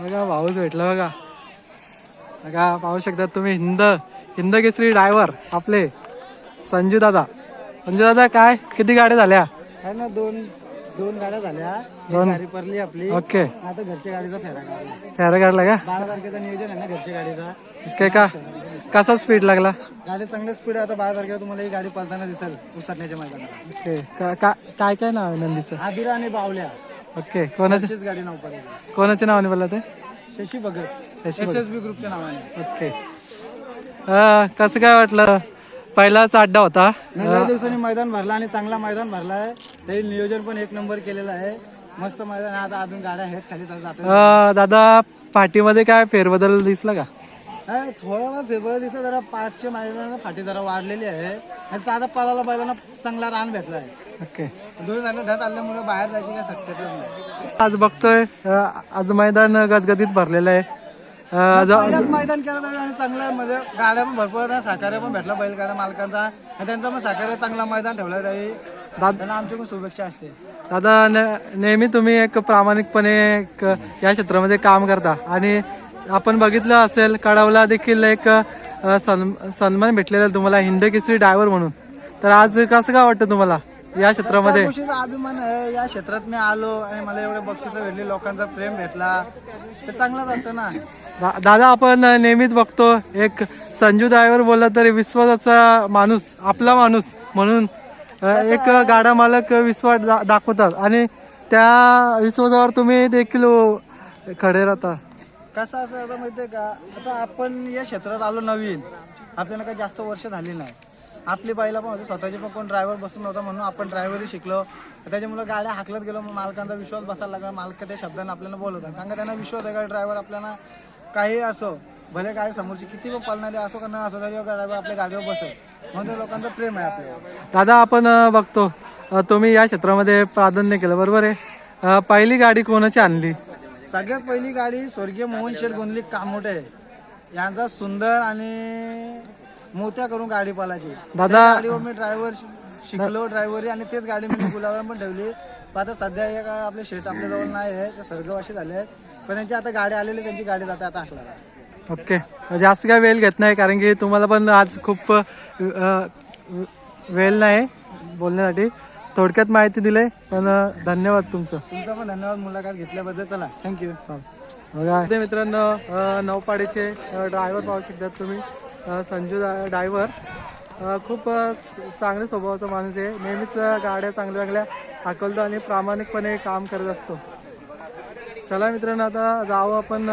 बघा पाऊस भेटला बघा. बघा पाहू शकता तुम्ही हिंद हिंद केसरी ड्रायव्हर आपले संजू दादा. संजू दादा काय? किती गाड्या झाल्या? आहे ना दोन दोन गाड्या झाल्या. दोन. गाडी पडली आपली. ओके. आता घरच्या गाडीचा फेरा काढला. फेरा काढला का? बारा तारखेचं नियोजन आहे ना घरच्या गाडीचा. ओके का? कसा स्पीड लागला? गाडी चांगली स्पीड आहे. आता बारा तारखेला तुम्हाला ही गाडी पळताना दिसेल उसरण्याच्या मैदानात. ओके. का- का- काय काय नाव आहे नंदीचं? आदिरा आणि बावल्या. ओके कोणाचे? त्याचीच गाडी नाव पडेल कोणाच्या नावाने बोलला ते? Shashi Bhagat. Shashi S S B ग्रुपच्या नावाने. ओके. अं, कसं काय वाटलं? पहिलाच अड्डा होता. नाही, लय दिवसांनी मैदान भरला आणि चांगला मैदान भरला आहे. ते नियोजन पण एक नंबर केलेलं आहे. मस्त मैदान आहे. आता अजून गाड्या आहेत खाली तर जातात अं, दादा पाठीमध्ये काय फेरबदल दिसला का? नाही, थोडा फेब्रुवारी दिवसा जरा पाचशे मैदानाला फाटी जरा वाढलेली आहे. आणि आता पळाला बैलांना चांगला रान भेटला आहे ओके दोन झाले ढस आल्यामुळे बाहेर जायची काही शक्यताच नाही. आज बघतोय अं, आज मैदान गजगजीत भरलेलं आहे. अं, ज- पहिल्याच मैदान केलं तरी आणि चांगलं म्हणजे गाड्या पण भरपूर होत्या सहकार्य पण भेटला बैलगाड्या मालकांचा. आणि त्यांचा पण सहकार्य चांगला मैदान ठेवला जाईल त्यांना आमच्याकडून शुभेच्छा असते. दादा ने- नेहमी तुम्ही एक प्रामाणिकपणे एक या क्षेत्रामध्ये काम करता. आणि आपण बघितलं असेल कडावला देखील एक अं, सन- सन्मान भेटलेला तुम्हाला हिंद केसरी ड्रायव्हर म्हणून. तर आज कसं काय वाटतं तुम्हाला? या क्षेत्रामध्ये? त्या गोष्टीचा अभिमान आहे. या क्षेत्रात मी आलो आणि मला एवढे बक्षीस भेटली लोकांचा प्रेम भेटला. ते चांगलाच वाटतं ना. दा- दादा आपण नेहमीच बघतो एक संजू ड्रायव्हर बोलला तरी विश्वासाचा माणूस आपला माणूस म्हणून अ, एक गाडा मालक विश्वास दा- दाखवतात. आणि त्या विश्वासावर तुम्ही देखील उ- खडे राहता. कसं असं आता माहितीये का? आता आपण या क्षेत्रात आलो नवीन. आपल्याला काही जास्त वर्ष झाली नाही. आपली बाईला पण होती. स्वतःची पण कोण ड्रायव्हर बसून नव्हता म्हणून आपण ड्रायव्हरही शिकलो. त्याच्यामुळे गाड्या हाकलत गेलो. मग मालकांचा विश्वास बसायला लागला. मालक त्या शब्दाने आपल्याला बोलवतात. कारण का त्यांना विश्वास आहे का ड्रायव्हर आपल्याला काही असो भले गाडी समोरची किती पण पळणारी असो का नाही असो तरी ड्रायव्हर आपल्या गाडीवर बसत म्हणून लोकांचं प्रेम आहे आपल्यावर दादा आपण अ, बघतो. अ, तुम्ही या क्षेत्रामध्ये प्राधान्य केलं. बरोबर आहे. अ, पहिली गाडी कोणाची आणली? सगळ्यात पहिली गाडी स्वर्गीय मोहन शेठ गोंदली कामोटे यांचा सुंदर आणि मोत्या करून गाडी पालायची. दादा गाडीवर मी ड्रायव्हर शिकलो ड्रायव्हरी आणि तेच गाडी मी गुलाबावर पण ठेवली. पण आता सध्या एक आपले शेट आपल्या जवळ नाही आहे ते स्वर्गवासी झाले आहेत. पण त्यांची आता गाडी आलेली त्यांची गाडी जाते आता अकला ओके. जास्त काय वेळ घेत नाही कारण की तुम्हाला पण आज खूप वेळ नाही बोलण्यासाठी. थोडक्यात माहिती दिली पण धन्यवाद तुमचं. तुमचा पण धन्यवाद मुलाखत घेतल्याबद्दल. चला थँक्यू मित्रांनो अ, नौपाडीचे ड्रायव्हर पाहू शकतात तुम्ही. संजू डायव्हर. खूप चांगल्या स्वभावाचा माणूस आहे. नेहमीच गाड्या चांगल्या चांगल्या हाकलतो आणि प्रामाणिकपणे काम करत असतो. चला मित्रांनो आता जावं आपण